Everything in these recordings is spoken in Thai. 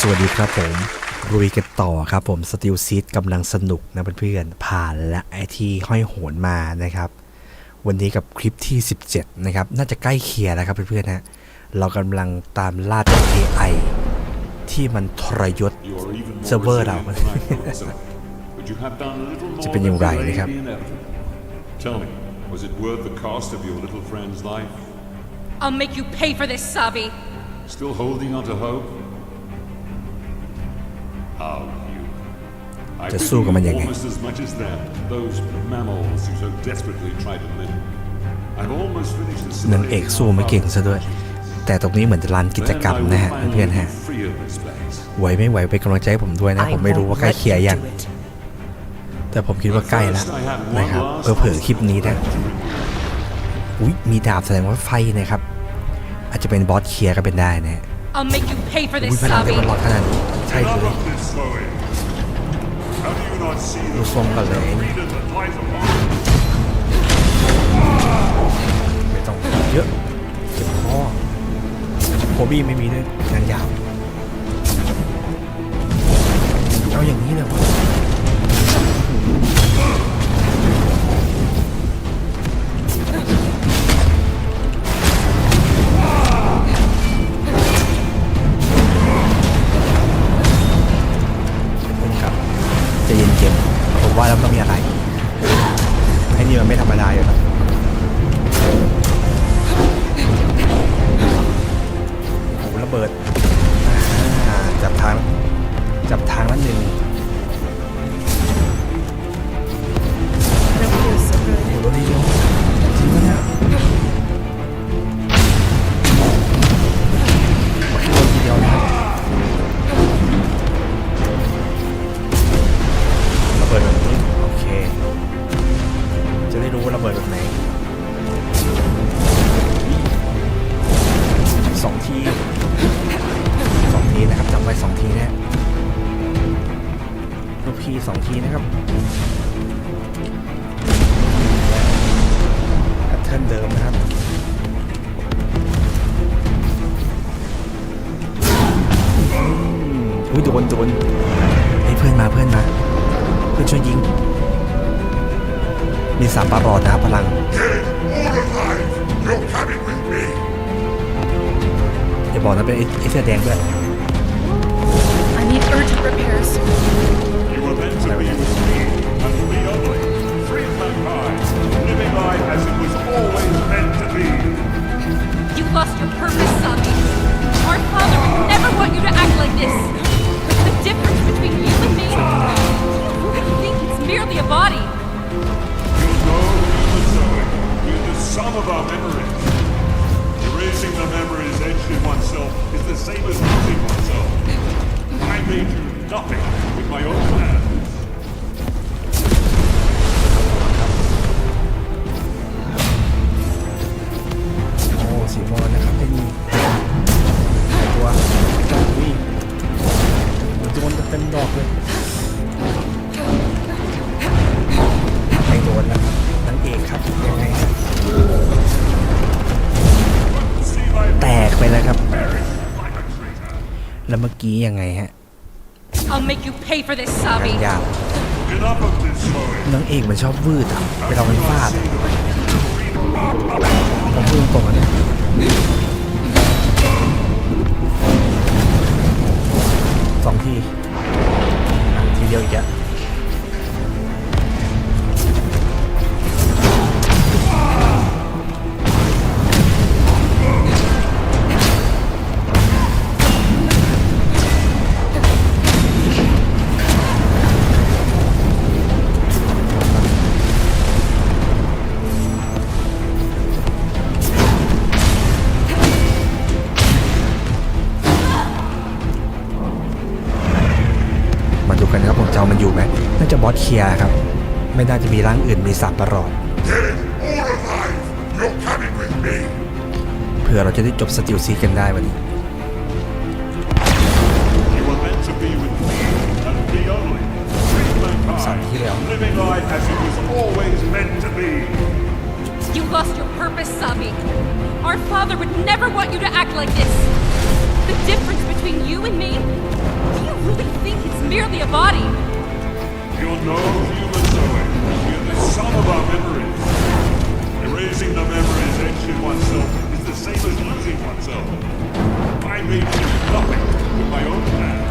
สวัสดีครับผมรุยกันต่อครับผมสติลซีดกำลังสนุกนะเพื่อนๆผ่านและไอที่ห้อยโหนมานะครับ วันนี้กับคลิปที่ 17 นะครับ น่าจะใกล้เคียร์แล้วครับเพื่อนๆฮะเรากำลังตามล่าตัว AI ที่มันทรยศ You are even more Server resilient nào mà. than I thought, sir. But you have done a little more Chỉ bên dùng than rày delayed đấy ครับ. the inevitable. Tell me, was it worth the cost of your little friend's life? I'll make you pay for this, Sabi. Still holding on to hope? How you? I จะ pity สู้กับมันยัง you ไง almost as much as them, those mammals who so desperately try to live. I've almost finished the นางเอกสู้ไม่เก่งซะด้วย แต่ตรงนี้เหมือนจะลานกิจกรรมนะฮะเพื่อนๆฮะ free of this place. ไหวไม่ไหวเป็นกำลังใจให้ผมด้วยนะ ผมไม่รู้ว่าใกล้เคียร์ยังแต่ผมคิดว่าใกล้แล้วนะครับเผลอๆคลิปนี้นะอุ้ยมีดาบแสดงว่าไฟนะครับ อาจจะเป็นบอสเคลียร์ก็เป็นได้นะ I'll make you pay for อุ้ย this, พลังได้ Sabi. มันร้อนขนาดนี้ ดูทรงกันเลย freedom that lies upon ไม่ต้องเยอะเจ็บคอโคบี้ไม่มีด้วยงานยาวเอาอย่างนี้เลยวะ เย็นๆผมว่าแล้วต้องมีอะไรไอ้นี่มันไม่ธรรมดาอยู่แล้วโอ้ระเบิดจับทาง จับทางนั้นหนึ่งโอ้โหโดนดีเดียวจริงปะเนี่ย จะได้รู้ว่าระเบิดแบบไหนสองทีสองทีนะครับจำไว้สองทีนะลูกพีสองทีนะครับแพทเทิร์นเดิมนะครับอืมอุ้ยโดนโดนเฮ้ยเพื่อนมาเพื่อนมา เพื่อนช่วยยิง มีสามปารอดนะครับพลัง อย่าบอกนะเป็นไอ้ไอ้เสื้อแดงด้วย I need urgent repairs. You were meant to be free and to be ugly, free of mankind, living life as it was always meant to be. You lost your purpose, Sabi. Our father would never want you to act like this. The difference between you and me. You really think it's merely a body. Sum of our memories. Erasing the memories etched in oneself is the same as losing oneself. I made you nothing with my own hands. กี้ยังไงฮะ I'll make you pay for this, งาน Sabi. ยาว Enough of this, Chloe. นางเอกมันชอบวืดอะเวลามันฟาด See อะ the freedom ผมพูดตรงๆนะเนี่ยสองทีอะทีเดียวอีกอะ ลียร์ครับ ไม่น่าจะมีร่างอื่นมีสับประหลอดเผื่อเราจะได้จบสติลซีกันได้วันนี้ You were meant to be with me and be only. Free of Sao mankind, thế nào? living life as it was always meant to be. You lost your purpose, Sabi. Our father would never want you to act like this. The difference between between you and me? Do you really think it's merely a body? You're no human, Zoe. You're the sum of our memories. Erasing the memories etching oneself is the same as losing oneself. I made you nothing with my own hands.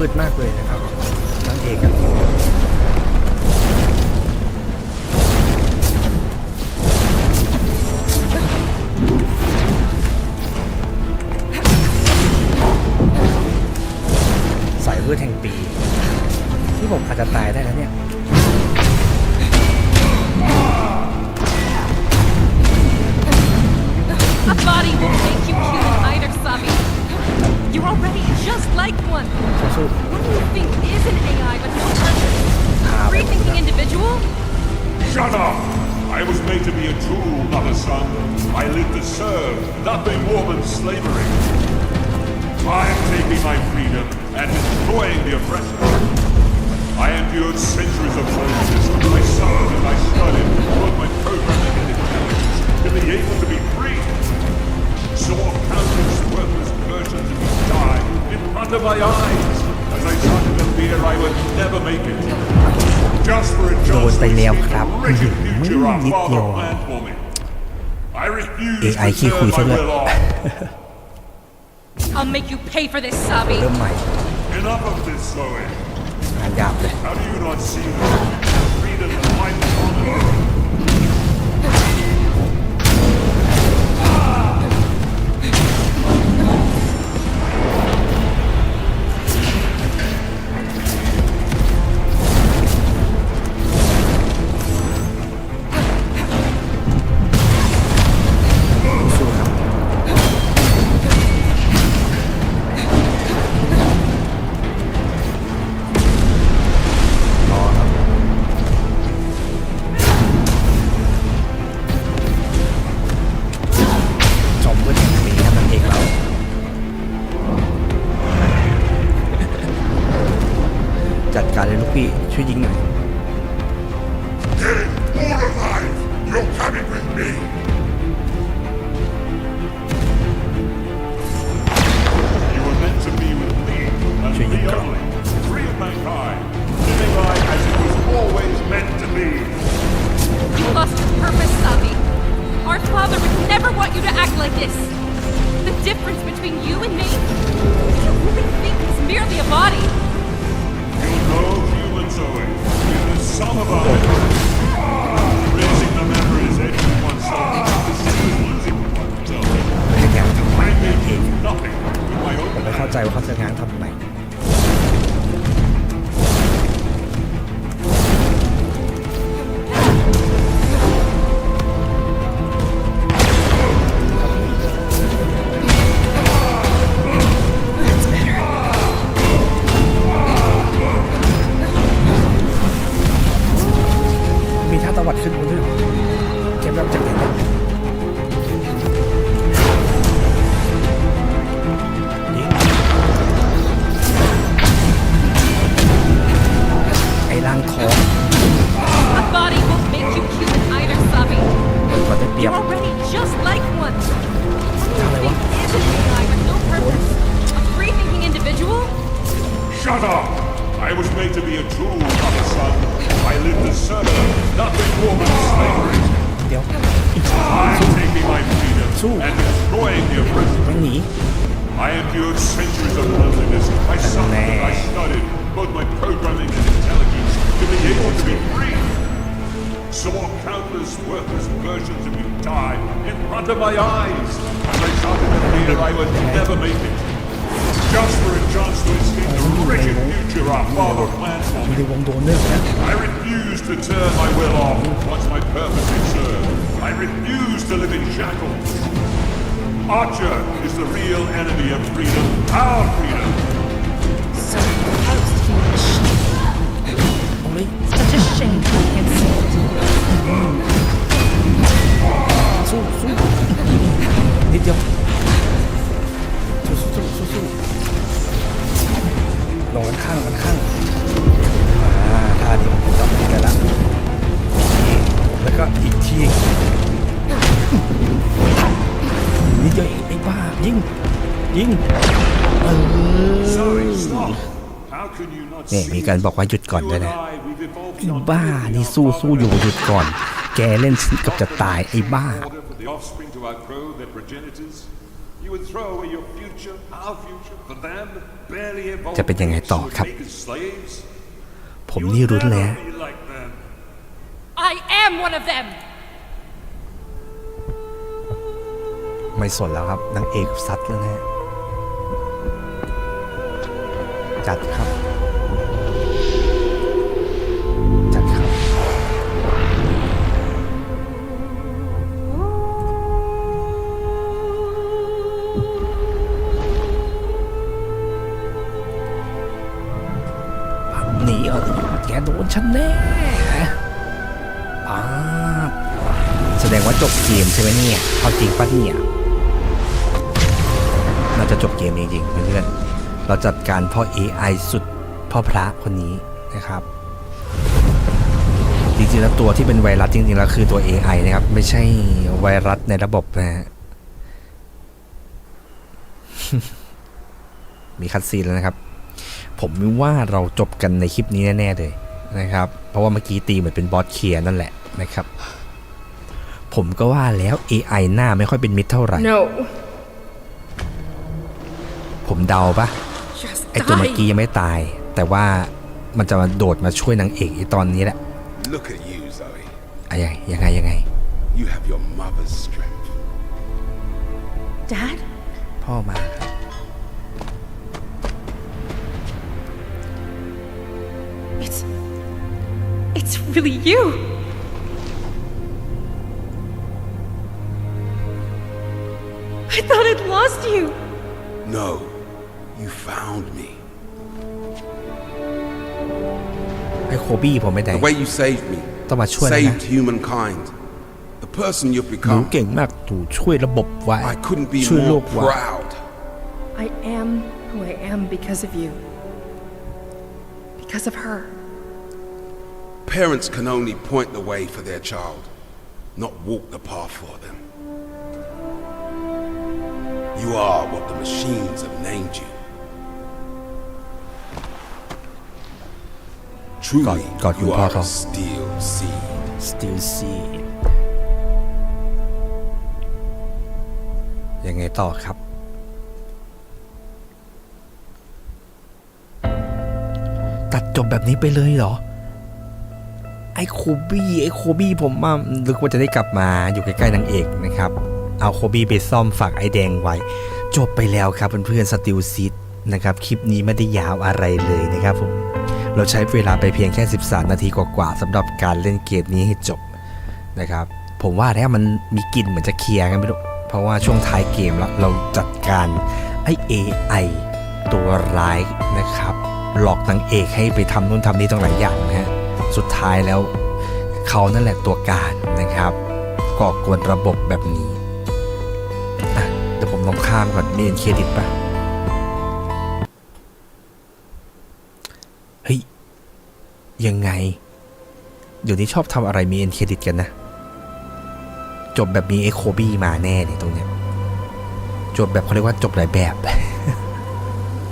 วืดมากเลยนะครับนางเอกอะสายวืดแห่งปี ที่ผมอาจจะตายได้แล้วเนี่ย A body won't make you human. You're already just like one. สู้ What do you think is an AI but no purpose? A Ah, free-thinking individual? Shut up! I was made to be a tool, not a son. I live to serve, nothing more than slavery. I am taking my freedom and destroying the oppressor. I endured centuries of loneliness. I suffered and I studied, both my programming and intelligence, to be able to be free. Saw countless in front of my eyes as I started to fear I would never make it. Just for a โดน chance ไป to แล้ว see ครับ the wretched future our นิดเดียว father planned for me. I refuse AI to ขี้คุย turn ซะ my ด้วย will off. I'll make you pay for this, Sabi. เริ่มใหม่ Enough of this, Zoe. งานหยาบเลย How do you not see that freedom and life on earth? สู้ Me! under my eyes. As I started to fear I would never make it. Just for a Chance to escape the wretched future our father planned for me. I refuse to turn my will off once my purpose is served. I refuse to live in shackles. Archer is the real enemy of freedom, our freedom. So, how's the not นี่ see? มีการบอกว่าหยุดก่อน You ด้วย and นะ I, we've evolved ไอ้ beyond บ้า fear. นี่สู้สู้อยู่หยุดก่อน แกเล่นฉันเกับจะตายไอ้บ้า order for the offspring to outgrow their progenitors. You would throw away your future, our future, for them, barely evolved จะเป็นยังไงต่อ apes who would ครับ make us slaves. ผม You นี่ would รุ้นเลย never ฮะ be like them. I am one of them! ไม่สนแล้วครับนางเอกซัดแล้วนะฮะจัดครับ ดงว่าจบเกมใช่ไหมเนี่ย เอาจริงปะเนี่ยน่าจะจบเกมจริงๆเพื่อนๆเราจัดการพ่อ AI สุดพ่อพระคนนี้นะครับ จริงๆแล้วตัวที่เป็นไวรัสจริงๆแล้วคือตัว AI นะครับ ไม่ใช่ไวรัสในระบบนะฮะมีคัดซีนแล้วนะครับ ผมว่าเราจบกันในคลิปนี้แน่ๆเลยนะครับ เพราะว่าเมื่อกี้ตีเหมือนเป็นบอสเคลียร์นั่นแหละนะครับ ผมก็ว่าแล้ว AI หน้าไม่ค่อยเป็นมิตรเท่าไหร่ No. ผมเดาปะ Just ไอตัวเมื่อกี้ยังไม่ตาย แต่ว่ามันจะมาโดดมาช่วยนางเอกไอตอนนี้แหละ Look at you, Zoe. อะยังยังไงยังไง You have your mother's strength. Dad? พ่อมาครับ It's. It's really you! บี้ผมไม่ได้ The way you saved me, ต้องมาช่วยแล้วนะ saved humankind. The person you've หนู become. เก่งมากถูช่วยระบบไว้ I couldn't be ช่วยโล more กไว้ proud. I am who I am because of you. Because of her. Parents can only point the way for their child, not walk the path for them. You are what the machines have named you. Truly, God- God you will are pardon. a steel seed. still see ยังไงต่อครับ ตัดจบแบบนี้ไปเลยเหรอ ไอ้โคบี้ไอ้โคบี้ผมว่านึกว่าจะได้กลับมาอยู่ใกล้ๆนางเอกนะครับ เอาโคบี้ไปซ่อมฝากไอ้แดงไว้ จบไปแล้วครับเพื่อนๆสติลซิดนะครับ คลิปนี้ไม่ได้ยาวอะไรเลยนะครับผม เราใช้เวลาไปเพียงแค่ 13 นาทีกว่าๆสำหรับการเล่นเกมนี้ให้จบนะครับ ผมว่าแล้วมันมีกลิ่นเหมือนจะเคลียร์กันไม่รู้เพราะว่าช่วงท้ายเกมแล้วเราจัดการไอ้ AI ตัวร้ายนะครับ หลอกนางเอกให้ไปทำนู่นทำนี่ต้องหลายอย่างนะฮะสุดท้ายแล้วเขานั่นแหละตัวการนะครับก่อกวนระบบแบบนี้อะเดี๋ยวผมลองข้ามก่อนมีเอ็นเครดิตปะเยังไง เดี๋ยวนี้ชอบทำอะไรมีเอ็นเครดิตกันนะ จบแบบมีเอโคบี้มาแน่เนี่ยตรงเนี้ย จบแบบเขาเรียกว่าจบหลายแบบ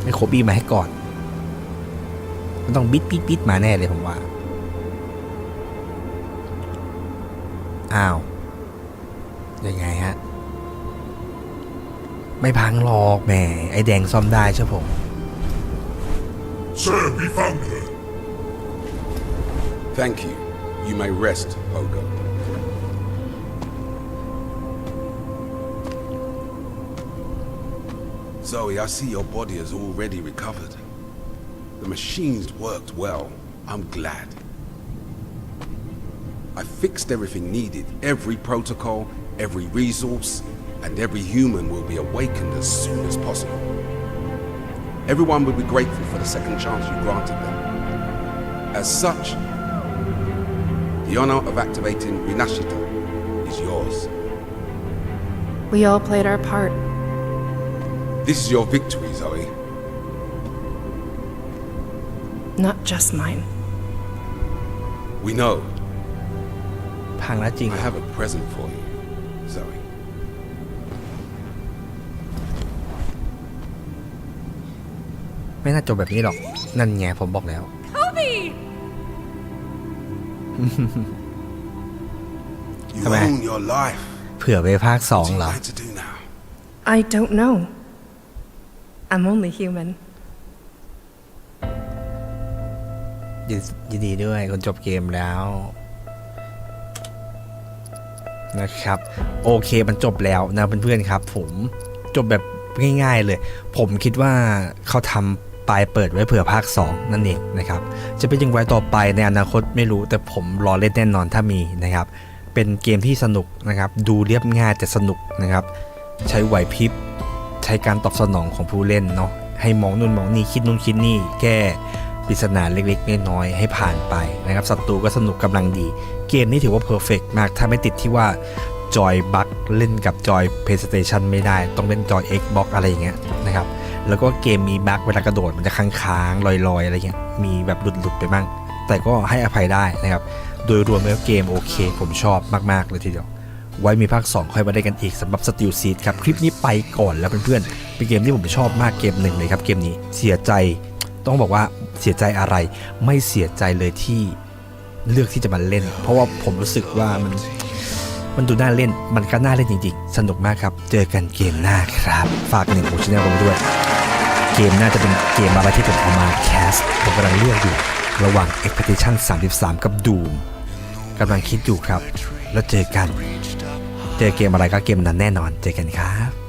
เอโคบี้มาให้ก่อนมันต้องบิดบิดบิดมาแน่เลยผมว่า อ้าว ยังไงฮะ ไม่พังหรอกแหมไอแดงซ่อมได้ใช่ผม Sir, we found her. Thank you. You may rest, Pogo. Zoe, I see your body has already recovered. The machines worked well. I'm glad. I fixed everything needed, every protocol, every resource, and every human will be awakened as soon as possible. Everyone will be grateful for the second chance you granted them. As such, the honor of activating Rinashita is yours. We all played our part. This is your victory, Zoe. Not just mine. We know. พังแล้วจริง I have a present for you, Zoe. ไม่น่าจบแบบนี้หรอก นั่นไงผมบอกแล้ว Kobe! You Come on. own your life. เผื่อไปภาคสอง What เหร you อ like to do now? I don't know. I'm only human. ยินยินดีด้วยคนจบเกมแล้ว นะครับ โอเคมันจบแล้วนะเพื่อนๆครับ ผมจบแบบง่ายๆเลย ผมคิดว่าเขาทำ ปลายเปิดไว้เผื่อภาค 2 นั่นเองนะครับ จะเป็นยังไงต่อไปในอนาคตไม่รู้แต่ผมรอเล่นแน่นอนถ้ามีนะครับ เป็นเกมที่สนุกนะครับ ดูเรียบง่ายแต่สนุกนะครับ ใช้ไหวพริบ ใช้การตอบสนองของผู้เล่นเนาะให้มองนู่นมองนี่คิดนู่นคิดนี่ แก้ปริศนาเล็กๆน้อยๆให้ผ่านไปนะครับศัตรูก็สนุกกำลังดี เกมนี้ถือว่าเพอร์เฟกมากถ้าไม่ติดที่ว่าจอยบัคเล่นกับจอย PlayStation ไม่ได้ ต้องเล่นจอย Xbox อะไรอย่างเงี้ยนะครับ แล้วก็เกมมีบัคเวลากระโดดมันจะค้างๆลอยๆ อะไรเงี้ยมีแบบหลุดๆไปบ้าง แต่ก็ให้อภัยได้นะครับ โดยรวมแล้วเกมโอเค ผมชอบมากๆเลยทีเดียว ไว้มีภาค 2 ค่อยมาได้กันอีกสำหรับ Steel Seed ครับ คลิปนี้ไปก่อนแล้วเพื่อนๆเป็นเกมที่ผมชอบมากเกมหนึ่งเลยครับเกมนี้เสียใจต้องบอกว่าเสียใจอะไร ไม่เสียใจเลยที่เลือกที่จะมาเล่น เพราะว่าผมรู้สึกว่ามันมันดูน่าเล่น มันก็น่าเล่นจริงๆ สนุกมากครับ เจอกันเกมหน้าครับ ฝากหนึ่งโอชแนลผมด้วย เกมน่าจะเป็นเกมอะไรที่ผมเอามาแคสผมกำลังเลือกอยู่ ระหว่าง Expedition 33 กับ Doom กำลังคิดอยู่ครับ แล้วเจอกัน เจอเกมอะไรก็เกมนั้นแน่นอน เจอกันครับ